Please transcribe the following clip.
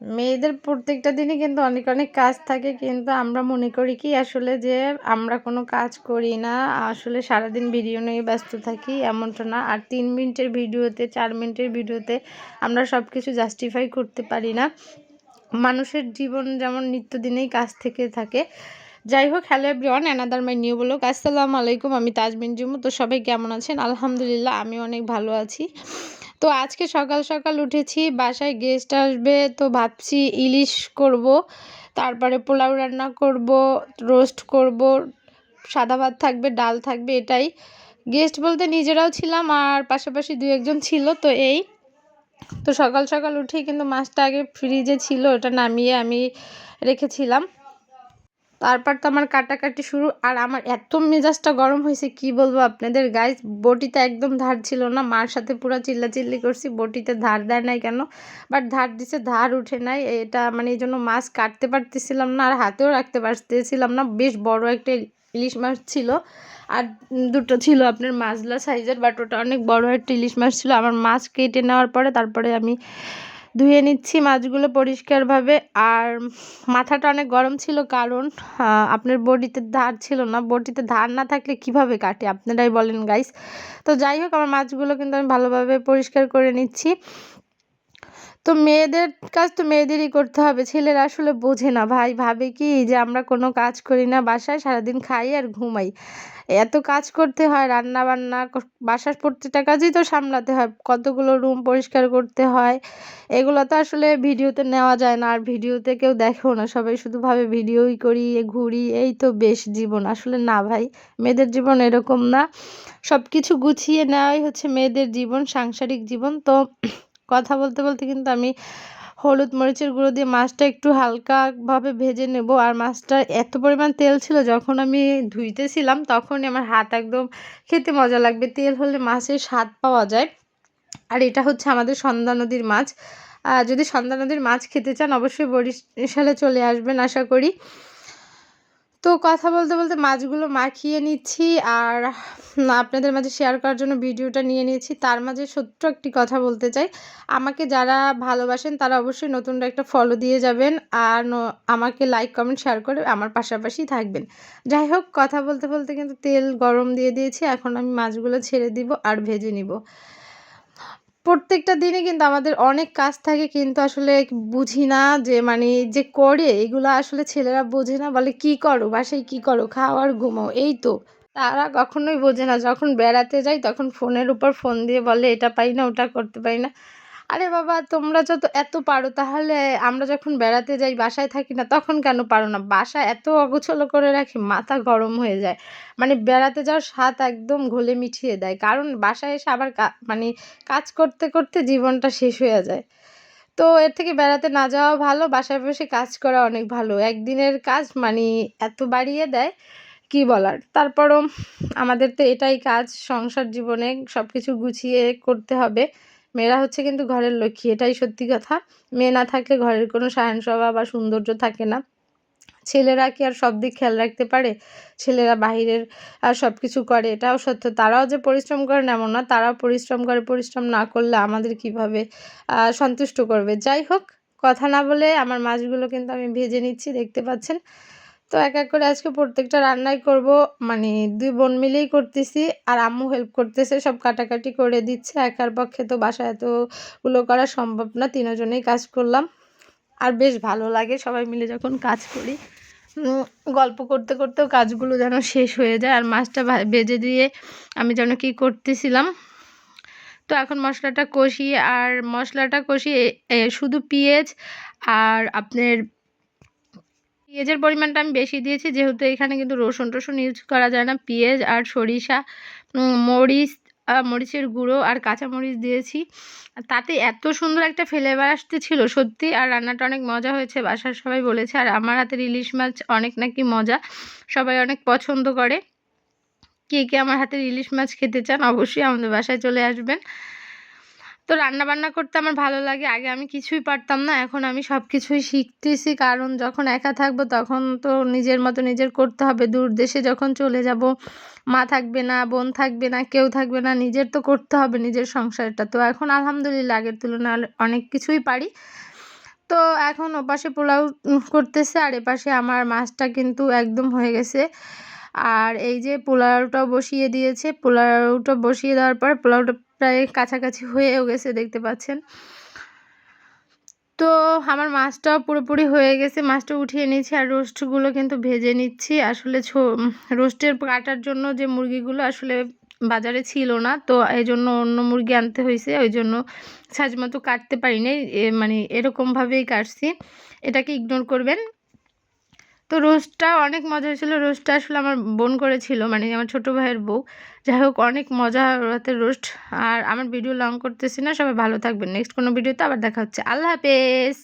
মেয়েদের প্রত্যেকটা দিনই কিন্তু অনেক অনেক কাজ থাকে, কিন্তু আমরা মনে করি কি আসলে যে আমরা কোনো কাজ করি না। আসলে সারাদিন ভিডিও নিয়ে ব্যস্ত থাকি এমনটা না। আর তিন মিনিটের ভিডিওতে, চার মিনিটের ভিডিওতে আমরা সব কিছু জাস্টিফাই করতে পারি না। মানুষের জীবন যেমন নিত্যদিনেই কাজ থেকে থাকে। যাই হোক hello everyone another my new বলুক আসসালামু আলাইকুম, আমি তাজমিন জুমু। তো সবাই কেমন আছেন? আলহামদুলিল্লাহ আমি অনেক ভালো আছি। তো আজকে সকাল সকাল উঠেছি, বাসায় গেস্ট আসবে, তো ভাবছি ইলিশ করব, তারপরে পোলাও রান্না করব রোস্ট করব, সাদা ভাত থাকবে, ডাল থাকবে, এটাই। গেস্ট বলতে নিজেরাও ছিলাম আর পাশাপাশি দু একজন ছিল, তো এই। তো সকাল সকাল উঠেই কিন্তু মাছটা আগে ফ্রিজে ছিল, ওটা নামিয়ে আমি রেখেছিলাম। তারপর তো আমার কাটাকাটি শুরু। আর আমার এত মেজাজটা গরম হয়েছে, কি বলব আপনাদের? গাইস বটিতে একদম ধার ছিল না। মার সাথে পুরো চিল্লাচিল্লি করছি, বটিতে ধার দেয় নাই কেন? বাট ধার দিছে, ধার উঠে নাই। এটা মানে এই জন্য মাছ কাটতে পারতেছিলাম না, আর হাতেও রাখতে পারতেছিলাম না। বেশ বড় একটা ইলিশ মাছ ছিল। আর দুটো ছিল আপনার মাছলা সাইজের বাট ওটা অনেক বড় একটা ইলিশ মাছ ছিল। আমার মাছ কেটে নেওয়ার পরে, তারপরে আমি ধুয়ে নিচ্ছি মাছগুলো পরিষ্কারভাবে। আর মাথাটা অনেক গরম ছিল কারণ আপনার বডিতে ধার ছিল না। বডিতে ধার না থাকলে কীভাবে কাটে? আপনারাই বলেন গাইস তো যাই হোক, আমার মাছগুলো কিন্তু আমি ভালোভাবে পরিষ্কার করে নিচ্ছি। তো মেয়েদের কাজ তো মেয়েদেরই করতে হবে। ছেলেরা আসলে বোঝে না ভাই। ভাবে কি যে আমরা কোনো কাজ করি না, বাসায় সারাদিন খাই আর ঘুমাই। এত কাজ করতে হয় রান্না বান্না বাসার প্রত্যেকটা কাজই তো সামলাতে হয়। কতগুলো রুম পরিষ্কার করতে হয়, এগুলো তো আসলে ভিডিওতে নেওয়া যায় না। আর ভিডিওতে কেউ দেখেও না। সবাই শুধু ভাবে ভিডিওই করি এ ঘুরি, এই তো বেশ জীবন। আসলে না ভাই, মেয়েদের জীবন এরকম না। সব কিছু গুছিয়ে নেওয়াই হচ্ছে মেয়েদের জীবন, সাংসারিক জীবন। তো কথা বলতে বলতে কিন্তু আমি হলুদ মরিচের গুঁড়ো দিয়ে মাছটা একটু হালকাভাবে ভেজে নেব। আর মাছটা এত পরিমাণ তেল ছিল, যখন আমি ধুইতেছিলাম তখনই আমার হাত একদম খেতে মজা লাগবে। তেল হলে মাছের স্বাদ পাওয়া যায়। আর এটা হচ্ছে আমাদের সন্ধ্যা নদীর মাছ। যদি সন্ধ্যা নদীর মাছ খেতে চান অবশ্যই বরিশালে চলে আসবেন আশা করি। তো কথা বলতে বলতে মাছগুলো মাখিয়ে নিচ্ছি আর আপনাদের মাঝে শেয়ার করার জন্য ভিডিওটা নিয়ে নিয়েছি। তার মাঝে সত্য একটি কথা বলতে চাই। আমাকে যারা ভালোবাসেন তারা অবশ্যই নতুন একটা ফলো দিয়ে যাবেন আর আমাকে লাইক কমেন্ট শেয়ার করে আমার পাশাপাশি থাকবেন। যাই হোক, কথা বলতে বলতে কিন্তু তেল গরম দিয়ে দিয়েছি। এখন আমি মাছগুলো ছেড়ে দিব আর ভেজে নিব। প্রত্যেকটা দিনে কিন্তু আমাদের অনেক কাজ থাকে কিন্তু আসলে বুঝি না যে মানে যে করে, এগুলো আসলে ছেলেরা বোঝে না বলে কি করো, বাসায় কি করো খাও আর ঘুমাও, এই তো। তারা কখনোই বোঝে না, যখন বেড়াতে যায় তখন ফোনের উপর ফোন দিয়ে বলে, এটা পাই না, ওটা করতে পারি না। আরে বাবা, তোমরা যত এত পারো, তাহলে আমরা যখন বেড়াতে যাই, বাসায় থাকি না, তখন কেন পারো না? বাসা এত অগোছলো করে রাখি, মাথা গরম হয়ে যায়। মানে বেড়াতে যাওয়ার স্বাদ একদম ঘোলে মিঠিয়ে দেয়। কারণ বাসায় এসে আবার মানে কাজ করতে করতে জীবনটা শেষ হয়ে যায়। তো এর থেকে বেড়াতে না যাওয়া ভালো, বাসায় বসে কাজ করা অনেক ভালো। একদিনের কাজ মানে এত বাড়িয়ে দেয়, কি বলার? তারপরও আমাদের তো এটাই কাজ, সংসার জীবনে সব কিছু গুছিয়ে করতে হবে। মেয়েরা হচ্ছে কিন্তু ঘরের লক্ষ্মী, এটাই সত্যি কথা। মেয়ে না থাকলে ঘরের কোনো সায়ন স্বভাব বা সৌন্দর্য থাকে না। ছেলেরা কি আর সব দিক খেয়াল রাখতে পারে? ছেলেরা বাহিরের আর সব কিছু করে, এটাও সত্য। তারাও যে পরিশ্রম করে এমন না, তারাও পরিশ্রম করে, পরিশ্রম না করলে আমাদের কীভাবে সন্তুষ্ট করবে? যাই হোক, কথা না বলে আমার মাছগুলো কিন্তু আমি ভেজে নিচ্ছি, দেখতে পাচ্ছেন? তো এক এক করে আজকে প্রত্যেকটা রান্নাই করব। মানে দুই বোন মিলেই করতেছি, আর আম্মু হেল্প করতেছে, সব কাটাকাটি করে দিচ্ছে। একার পক্ষে তো বাসায় এতগুলো করা সম্ভব না, তিনজনেই কাজ করলাম। আর বেশ ভালো লাগে সবাই মিলে যখন কাজ করি। গল্প করতে করতেও কাজগুলো যেন শেষ হয়ে যায়, আর মাছটা ভেজে দিয়ে আমি যেন কি করতেছিলাম। তো এখন মশলাটা কষিয়ে আর মশলাটা কষিয়ে শুধু পেঁয়াজ আর আপনার পেঁয়াজের পরিমাণটা আমি বেশি দিয়েছি, যেহেতু এখানে কিন্তু রসুন টসুন ইউজ করা যায় না। পেঁয়াজ আর সরিষা মরিচ মরিচের গুঁড়ো আর কাঁচামরিচ দিয়েছি। তাতে এত সুন্দর একটা ফ্লেভার আসতে ছিল সত্যি, আর রান্নাটা অনেক মজা হয়েছে, বাসার সবাই বলেছে। আর আমার হাতের ইলিশ মাছ অনেক নাকি মজা, সবাই অনেক পছন্দ করে। কে কে আমার হাতের ইলিশ মাছ খেতে চান, অবশ্যই আমাদের বাসায় চলে আসবেন। তো রান্না বান্না করতে আমার ভালো লাগে। আগে আমি কিছুই পারতাম না, এখন আমি সব কিছুই শিখতেছি। কারণ যখন একা থাকব তখন তো নিজের মতো নিজের করতে হবে। দূর দেশে যখন চলে যাব, মা থাকবে না, বোন থাকবে না, কেউ থাকবে না, নিজের তো করতে হবে নিজের সংসারটা। তো এখন আলহামদুলিল্লাহ আগের তুলনায় অনেক কিছুই পারি। তো এখন ওপাশে পোলাও করতেছে আর এপাশে আমার মাছটা কিন্তু একদম হয়ে গেছে। আর এই যে পোলাওটাও বসিয়ে দিয়েছে। পোলাওটা বসিয়ে দেওয়ার পর পোলাওটা প্রায় কাছাকাছি হয়েও গেছে, দেখতে পাচ্ছেন। তো আমার মাছটাও পুরোপুরি হয়ে গেছে, মাছটা উঠিয়ে নিচ্ছি আর রোস্টগুলো কিন্তু ভেজে নিচ্ছি। আসলে রোস্টের কাটার জন্য যে মুরগিগুলো আসলে বাজারে ছিল না, তো এই জন্য অন্য মুরগি আনতে হয়েছে, ওই জন্য সাজ মতো কাটতে পারিনি। মানে এরকমভাবেই কাটছি। এটাকে ইগনোর করবেন। তো রোস্টটা অনেক মজা হয়েছিলো। রোস্টটা আসলে আমার বোন করেছিল মানে আমার ছোটো ভাইয়ের বউ। যাই হোক, অনেক মজা রাতের রোস্ট। আর আমার ভিডিও লং করতেছি না, সবাই ভালো থাকবেন। নেক্সট কোনো ভিডিওতে আবার দেখা হচ্ছে। আল্লাহ হাফেজ!